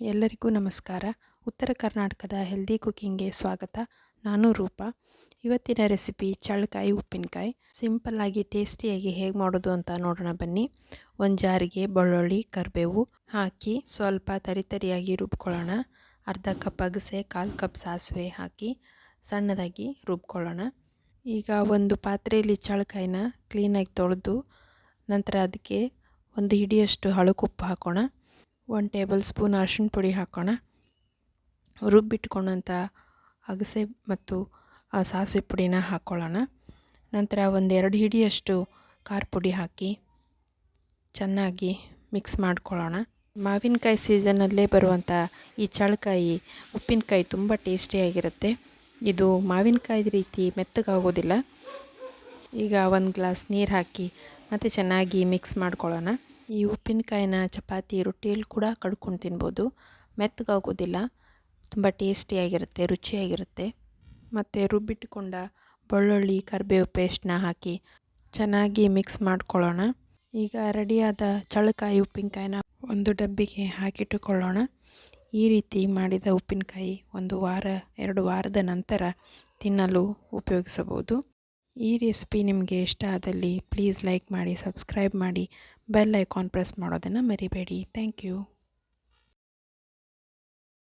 ಎಲ್ಲರಿಗೂ ನಮಸ್ಕಾರ. ಉತ್ತರ ಕರ್ನಾಟಕದ ಹೆಲ್ದಿ ಕುಕ್ಕಿಂಗ್ಗೆ ಸ್ವಾಗತ. ನಾನು ರೂಪ. ಇವತ್ತಿನ ರೆಸಿಪಿ ಚಳ್ಳಕಾಯಿ ಉಪ್ಪಿನಕಾಯಿ. ಸಿಂಪಲ್ಲಾಗಿ ಟೇಸ್ಟಿಯಾಗಿ ಹೇಗೆ ಮಾಡೋದು ಅಂತ ನೋಡೋಣ ಬನ್ನಿ. ಒಂದು ಜಾರಿಗೆ ಬೆಳ್ಳುಳ್ಳಿ, ಕರಿಬೇವು ಹಾಕಿ ಸ್ವಲ್ಪ ತರಿತರಿಯಾಗಿ ರುಬ್ಕೊಳ್ಳೋಣ. ಅರ್ಧ ಕಪ್ ಅಗಸೆ, ಕಾಲು ಕಪ್ ಸಾಸಿವೆ ಹಾಕಿ ಸಣ್ಣದಾಗಿ ರುಬ್ಕೊಳ್ಳೋಣ. ಈಗ ಒಂದು ಪಾತ್ರೆಯಲ್ಲಿ ಚಳ್ಳಕಾಯಿನ ಕ್ಲೀನಾಗಿ ತೊಳೆದು ನಂತರ ಅದಕ್ಕೆ ಒಂದು ಹಿಡಿಯಷ್ಟು ಹಳಕುಪ್ಪು ಹಾಕೋಣ. ಒಂದು ಟೇಬಲ್ ಸ್ಪೂನ್ ಅರಿಶಿಣ ಪುಡಿ ಹಾಕೋಣ. ರುಬ್ಬಿಟ್ಕೊಂಡಂಥ ಅಗಸೆ ಮತ್ತು ಸಾಸಿವೆ ಪುಡಿನ ಹಾಕ್ಕೊಳ್ಳೋಣ ನಂತರ ಒಂದೆರಡು ಹಿಡಿಯಷ್ಟು ಖಾರ ಪುಡಿ ಹಾಕಿ ಚೆನ್ನಾಗಿ ಮಿಕ್ಸ್ ಮಾಡ್ಕೊಳ್ಳೋಣ. ಮಾವಿನಕಾಯಿ ಸೀಸನಲ್ಲೇ ಬರುವಂಥ ಈ ಚಳಕಾಯಿ, ಉಪ್ಪಿನಕಾಯಿ ತುಂಬ ಟೇಸ್ಟಿಯಾಗಿರುತ್ತೆ ಇದು ಮಾವಿನಕಾಯಿ ರೀತಿ ಮೆತ್ತಗಾಗೋದಿಲ್ಲ. ಈಗ ಒಂದು ಗ್ಲಾಸ್ ನೀರು ಹಾಕಿ ಮತ್ತು ಚೆನ್ನಾಗಿ ಮಿಕ್ಸ್ ಮಾಡ್ಕೊಳ್ಳೋಣ. ಈ ಉಪ್ಪಿನಕಾಯಿನ ಚಪಾತಿ, ರೊಟ್ಟಿಯಲ್ಲಿ ಕೂಡ ಕಡ್ಕೊಂಡು ತಿನ್ಬೋದು. ಮೆತ್ತಗಾಗೋದಿಲ್ಲ. ತುಂಬ ಟೇಸ್ಟಿಯಾಗಿರುತ್ತೆ ರುಚಿಯಾಗಿರುತ್ತೆ. ಮತ್ತು ರುಬ್ಬಿಟ್ಟುಕೊಂಡ ಬೆಳ್ಳುಳ್ಳಿ, ಕರಿಬೇವು ಪೇಸ್ಟ್ನ ಹಾಕಿ ಚೆನ್ನಾಗಿ ಮಿಕ್ಸ್ ಮಾಡ್ಕೊಳ್ಳೋಣ. ಈಗ ರೆಡಿಯಾದ ಚಳಕಾಯಿ ಉಪ್ಪಿನಕಾಯಿನ ಒಂದು ಡಬ್ಬಿಗೆ ಹಾಕಿಟ್ಟುಕೊಳ್ಳೋಣ. ಈ ರೀತಿ ಮಾಡಿದ ಉಪ್ಪಿನಕಾಯಿ ಒಂದು ವಾರ, ಎರಡು ವಾರದ ನಂತರ ತಿನ್ನಲು ಉಪಯೋಗಿಸಬಹುದು. ಈ ರೆಸಿಪಿ ನಿಮಗೆ ಇಷ್ಟ ಆದಲ್ಲಿ ಪ್ಲೀಸ್ ಲೈಕ್ ಮಾಡಿ, ಸಬ್ಸ್ಕ್ರೈಬ್ ಮಾಡಿ, ಬೆಲ್ ಐಕಾನ್ ಪ್ರೆಸ್ ಮಾಡೋದನ್ನು ಮರಿಬೇಡಿ. Thank you.